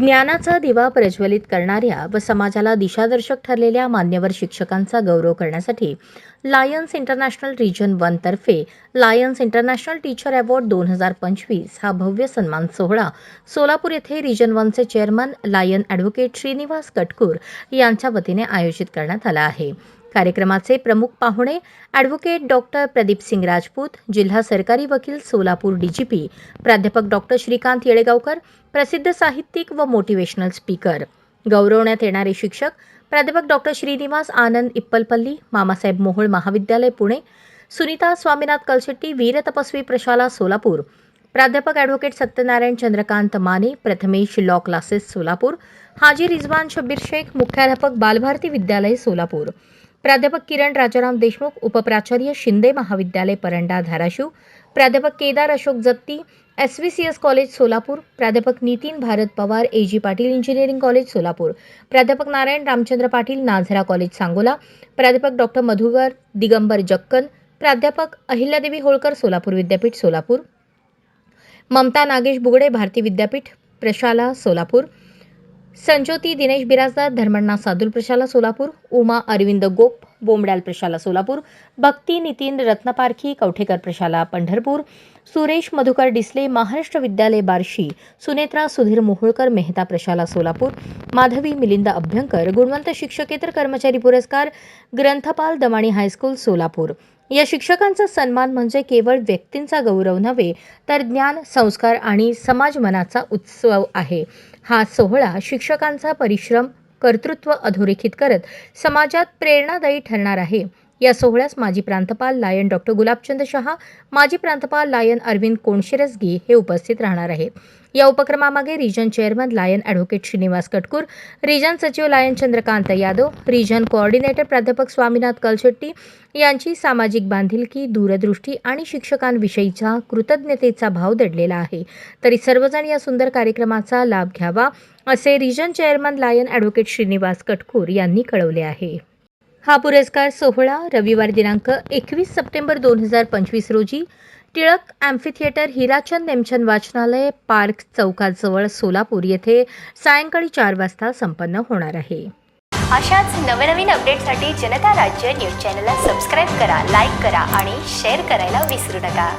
ज्ञानाचा दिवा प्रज्वलित करणाऱ्या व समाजाला दिशादर्शक ठरलेल्या मान्यवर शिक्षकांचा गौरव करण्यासाठी लायन्स इंटरनॅशनल रिजन वन तर्फे लायन्स इंटरनॅशनल टीचर अवॉर्ड दोन हजार पंचवीस हा भव्य सन्मान सोहळा सोलापूर येथे region वनचे chairman lion advocate Shrinivas Katkur यांच्या वतीने आयोजित करण्यात आला आहे. कार्यक्रमाचे प्रमुख पाहुणे ॲडव्होकेट डॉक्टर प्रदीप सिंग राजपूत जिल्हा सरकारी वकील सोलापूर डीजीपी प्राध्यापक डॉक्टर श्रीकांत येळेगावकर प्रसिद्ध साहित्यिक व मोटिवेशनल स्पीकर. गौरवण्यात येणारे शिक्षक प्राध्यापक डॉक्टर श्रीनिवास आनंद इप्पलपल्ली मामासाहेब मोहोळ महाविद्यालय पुणे सुनीता स्वामीनाथ कलशेट्टी वीर तपस्वी प्रशाला सोलापूर प्राध्यापक advocate Satyanarayan Chandrakant Mane Prathamesh law classes Solapur Haji Rizwan Shabbir Shaikh मुख्याध्यापक बालभारती विद्यालय सोलापूर. प्राध्यापक किरण राजाराम देशमुख उपप्राचार्य शिंदे महाविद्यालय परंडा धाराशिव प्राध्यापक Kedar Ashok Jatti S V C S college Solapur प्राध्यापक Nitin Bharat Pawar A G Patil engineering college Solapur प्राध्यापक नारायण रामचंद्र पाटील नाझरा कॉलेज सांगोला प्राध्यापक doctor Madhukar Digambar जक्कन प्राध्यापक अहिल्यादेवी होळकर सोलापूर विद्यापीठ सोलापूर ममता नागेश बुगडे भारती विद्यापीठ प्रशाला सोलापूर संज्योती दिनेश बिराजदार धर्मण्णा सादुल प्रशाला सोलापूर उमा अरविंद गोप बोमड्याल प्रशाला सोलापूर भक्ती नितीन रत्नपारखी कवठेकर प्रशाला पंढरपूर सुरेश मधुकर डिसले महाराष्ट्र विद्यालय बार्शी सुनेत्रा सुधीर मोहोळकर मेहता प्रशाला सोलापूर माधवी मिलिंद अभ्यंकर गुणवंत शिक्षकेतर कर्मचारी पुरस्कार ग्रंथपाल दमाणी हायस्कूल सोलापूर. या शिक्षकांचा सन्मान म्हणजे केवळ व्यक्तींचा गौरव नव्हे तर ज्ञान संस्कार आणि समाजमनाचा उत्सव आहे. हा सोहळा शिक्षकांचा परिश्रम कर्तृत्व अधोरेखित करत समाजात प्रेरणादायी ठरणार आहे. या सोहळ्यास माजी प्रांतपाल लायन डॉक्टर गुलाबचंद शहा माजी प्रांतपाल लायन अरविंद कोणशिरसगी हे उपस्थित राहणार आहेत. या उपक्रमामागे region chairman lion advocate Shrinivas Katkur region सचिव lion Chandrakant Yadav region coordinator प्राध्यापक स्वामीनाथ कलशेट्टी यांची सामाजिक बांधिलकी दूरदृष्टी आणि शिक्षकांविषयीचा कृतज्ञतेचा भाव दडलेला आहे. तरी सर्वजण या सुंदर कार्यक्रमाचा लाभ घ्यावा असे region chairman lion advocate Shrinivas Katkur यांनी कळवले आहे. हा पुरस्कार सोहळा रविवार दिनांक एकवीस सप्टेंबर दोन हजार पंचवीस रोजी टिळक ॲम्फिथिएटर हिराचंद नेमचंद वाचनालय पार्क चौकाजवळ सोलापूर येथे सायंकाळी चार वाजता संपन्न होणार आहे. अशाच नवनवीन अपडेटसाठी जनता राज्य न्यूज चॅनलला सबस्क्राईब करा लाईक करा आणि शेअर करायला विसरू नका.